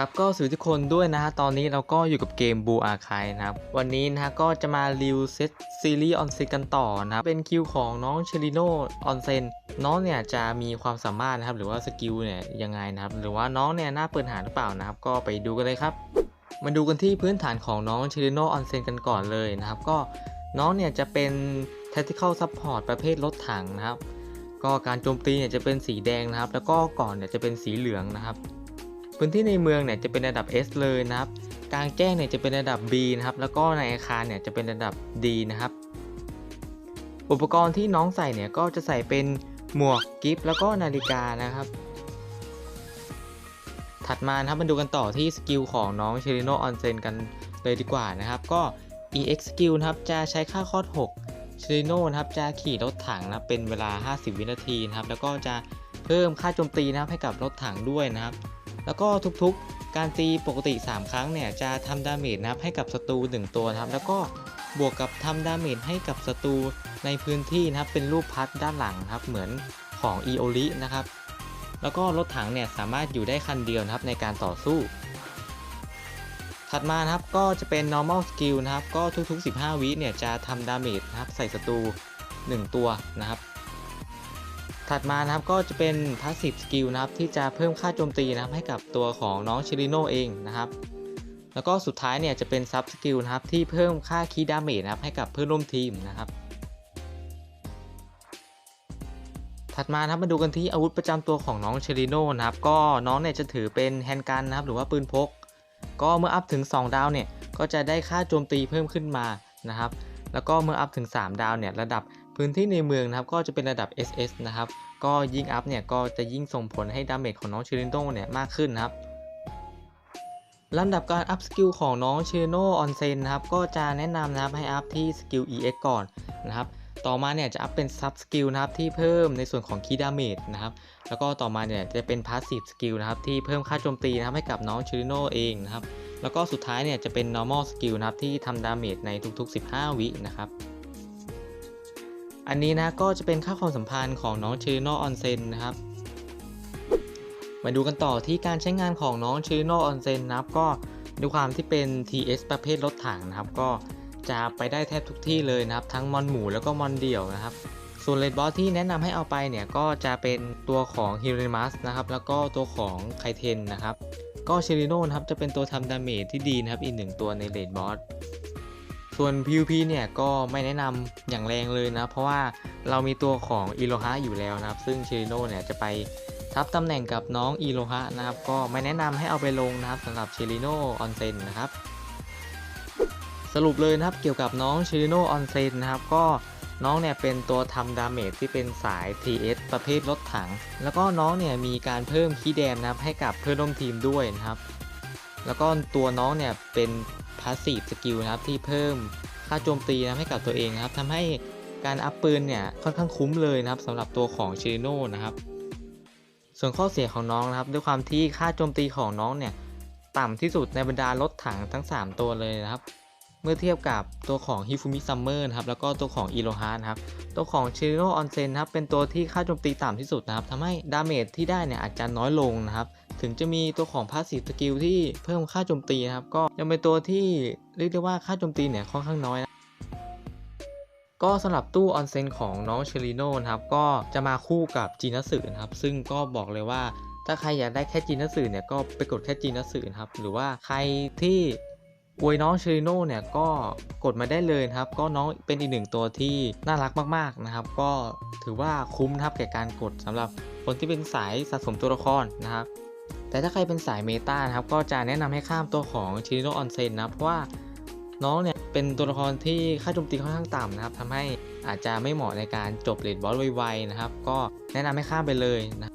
ครับก็สวัสดีทุกคนด้วยนะฮะตอนนี้เราก็อยู่กับเกมบูอาคายนะครับ วันนี้นะฮะก็จะมารีวิวเซตซีรีส์ออนเซนกันต่อนะครับ เป็นคิวของน้องเชลิโนออนเซนน้องเนี่ยจะมีความสามารถนะครับ หรือว่าสกิลเนี่ยยังไงนะครับ หรือว่าน้องเนี่ยน่าเปิดหาหรือเปล่านะครับ ก็ไปดูกันเลยครับ มาดูกันที่พื้นฐานของน้องเชลิโนออนเซนกันก่อนเลยนะครับ ก็น้องเนี่ยจะเป็น tactical support ประเภทรถถังนะครับ ก็การโจมตีเนี่ยจะเป็นสีแดงนะครับ แล้วก็ก่อนเนี่ยจะเป็นสีเหลืองนะครับ พื้นที่ในเมืองเนี่ยจะเป็นระดับ S เลยนะครับกลางแจ้งเนี่ยจะเป็นระดับ B นะครับ แล้วก็ในอาคารเนี่ยจะเป็นระดับ D นะครับ อุปกรณ์ที่น้องใส่เนี่ยก็จะใส่เป็นหมวกกิฟต์แล้วก็นาฬิกานะครับ ถัดมานะครับมาดูกันต่อที่สกิลของน้องเชริโนออนเซนกันเลยดีกว่านะครับ ก็ EX skill นะครับจะใช้ค่าคอด6เชริโนนะครับจะขี่รถถังนะเป็นเวลา 50 วินาทีนะครับ แล้วก็จะเพิ่มค่าโจมตีนะครับให้กับรถถังด้วยนะครับ แล้วก็ทุกๆ การตีปกติ 3 ครั้งเนี่ยจะทำดาเมจนะครับให้กับศัตรู1ตัวนะครับ แล้วก็บวกกับทำดาเมจให้กับศัตรูในพื้นที่นะครับเป็นรูปพัดด้านหลังครับเหมือนของอีโอลินะครับ แล้วก็รถถังเนี่ยสามารถอยู่ได้คันเดียวนะครับในการต่อสู้ ถัดมานะครับก็จะเป็น normal skill นะครับ ก็ทุกๆ 15 วิเนี่ยจะทำดาเมจนะครับใส่ศัตรู1 ตัวนะครับ ถัดมานะครับก็จะเป็น passive skill นะครับที่จะเพิ่มค่าโจมตีนะครับให้กับตัวของน้องชิริโนเองนะครับแล้วก็สุดท้ายเนี่ยจะเป็น sub skill นะครับที่เพิ่มค่าคีดาเมจนะครับให้กับเพื่อนร่วมทีมนะครับถัดมาครับมาดูกันที่อาวุธประจำตัวของน้องเชริโนนะครับ ก็น้องเนี่ยจะถือเป็นแฮนด์กันนะครับ หรือว่าปืนพก ก็เมื่ออัพถึง 2 ดาวเนี่ยก็จะได้ค่าโจมตีเพิ่มขึ้นมานะครับ แล้วก็เมื่ออัพถึง 3 ดาวเนี่ยระดับ พื้นที่ในเมืองนะครับก็จะเป็นระดับ SS นะครับก็ยิ่งอัพเนี่ยก็จะยิ่งส่งผลให้ดาเมจของน้องเชริโนเนี่ยมากขึ้นนะครับลำดับการอัพสกิลของน้องเชริโนออนเซนนะครับก็จะแนะนำนะครับให้อัพที่สกิล EX ก่อนนะครับต่อมาเนี่ยจะอัพเป็นซับสกิลนะครับที่เพิ่มในส่วนของคีดาเมจนะครับแล้วก็ต่อมาเนี่ยจะเป็นพาสซีฟสกิลนะครับที่เพิ่มค่าโจมตีนะครับให้กับน้องชิริโนเองนะครับแล้วก็สุดท้ายเนี่ยจะเป็น normal skill นะครับที่ทำดาเมจในทุกๆ 15 วินะครับ อันนี้นะก็จะเป็นค่าความสัมพันธ์ของน้องชิริโนออนเซนนะครับ มาดูกันต่อที่การใช้งานของน้องชิริโนออนเซนนะครับก็ด้วยความที่เป็น TS ประเภทรถถังนะครับ ก็จะไปได้แทบทุกที่เลยนะครับ ทั้งมอนหมูแล้วก็มอนเดี่ยวนะครับ ส่วนเลดบอสที่แนะนำให้เอาไปเนี่ยก็จะเป็นตัวของฮิริมัสนะครับแล้วก็ตัวของไคเทนนะครับ ก็เชริโนนะครับจะเป็นตัวทำดาเมจที่ดีนะครับอีกหนึ่งตัวในเลดบอส ส่วน PVP เนี่ยก็ไม่แนะนำอย่างแรงเลยนะ เพราะว่าเรามีตัวของอีโลฮะอยู่แล้วนะครับ ซึ่งเชริโนเนี่ยจะไปทับตำแหน่งกับน้องอีโลฮะนะครับ ก็ไม่แนะนำให้เอาไปลงนะครับสำหรับเชริโนออนเซนนะครับสรุปเลยนะครับเกี่ยวกับน้องเชริโนออนเซนนะครับ ก็น้องเนี่ยเป็นตัวทำดาเมจที่เป็นสาย TS ประเภทรถถัง แล้วก็น้องเนี่ยมีการเพิ่มคีแดมนะครับให้กับเพื่อนร่วมทีมด้วยนะครับ แล้วก็ตัวน้องเนี่ยเป็น พาสซีฟสกิลนะครับที่เพิ่มค่าโจมตีนะครับให้กับตัวเองนะครับทำให้การอัพปืนเนี่ยค่อนข้างคุ้มเลยนะครับสำหรับตัวของเชริโนนะครับ ส่วนข้อเสียของน้องนะครับ ด้วยความที่ค่าโจมตีของน้องเนี่ยต่ำที่สุดในบรรดารถถังทั้ง 3 ตัวเลยนะครับ เมื่อเทียบกับตัวของฮิฟูมิซัมเมอร์นะครับแล้วก็ตัวของอีโรฮานะครับตัวของเชริโนออนเซนครับเป็นตัวที่ค่าโจมตีต่ำที่สุดนะครับทำให้ดาเมจที่ได้เนี่ยอาจจะน้อยลงนะครับ ถึงจะมีตัวของพาสซีฟสกิลที่เพิ่มค่าโจมตีนะครับ ก็ยังเป็นตัวที่เรียกได้ว่าค่าโจมตีเนี่ยค่อนข้างน้อยนะก็สำหรับตู้ออนเซนของน้องเชริโนนะครับ ก็จะมาคู่กับจีนัสึนะครับ ซึ่งก็บอกเลยว่าถ้าใครอยากได้แค่จีนัสึเนี่ยก็ไปกดแค่จีนัสึนะครับ หรือว่าใครที่อวยน้องเชริโนเนี่ยก็กดมาได้เลยครับ ก็น้องเป็นอีกหนึ่งตัวที่น่ารักมากๆนะครับ ก็ถือว่าคุ้มนะครับแก่การกดสำหรับคนที่เป็นสายสะสมตัวละครนะครับ แต่ถ้าใครเป็นสายเมตานะครับ ก็จะแนะนำให้ข้ามตัวของชิริโนออนเซนนะ เพราะว่าน้องเนี่ยเป็นตัวละครที่ค่าโจมตีค่อนข้างต่ำนะครับทำให้อาจจะไม่เหมาะในการจบเลดบอสไวๆนะครับ ก็แนะนำให้ข้ามไปเลยนะ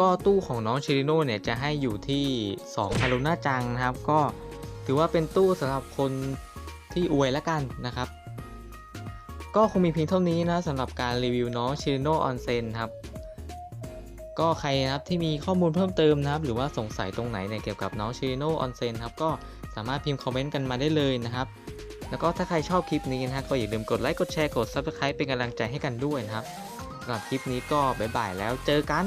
ก็ตู้ของน้องชิริโนเนี่ยจะให้อยู่ที่2ฮารุน่าจังนะครับ ก็ถือว่าเป็นตู้สำหรับคนที่อวยล้วกันนะครับ ก็คงมีเพียงเท่านี้นะสำหรับการรีวิวน้องชิริโนออนเซนครับ ก็ใครนะครับที่มีข้อมูลเพิ่มเติมนะครับ หรือว่าสงสัยตรงไหนเนี่ยเกี่ยวกับน้องชิริโนออนเซนครับก็สามารถพิมพ์คอมเมนต์กันมาได้เลยนะครับ แล้วก็ถ้าใครชอบคลิปนี้นะฮะก็อย่าลืมกดไลค์กดแชร์กด Subscribe เป็นกำลังใจให้กันด้วยนะครับสำหรับคลิปนี้ก็บ๊ายบายแล้วเจอกัน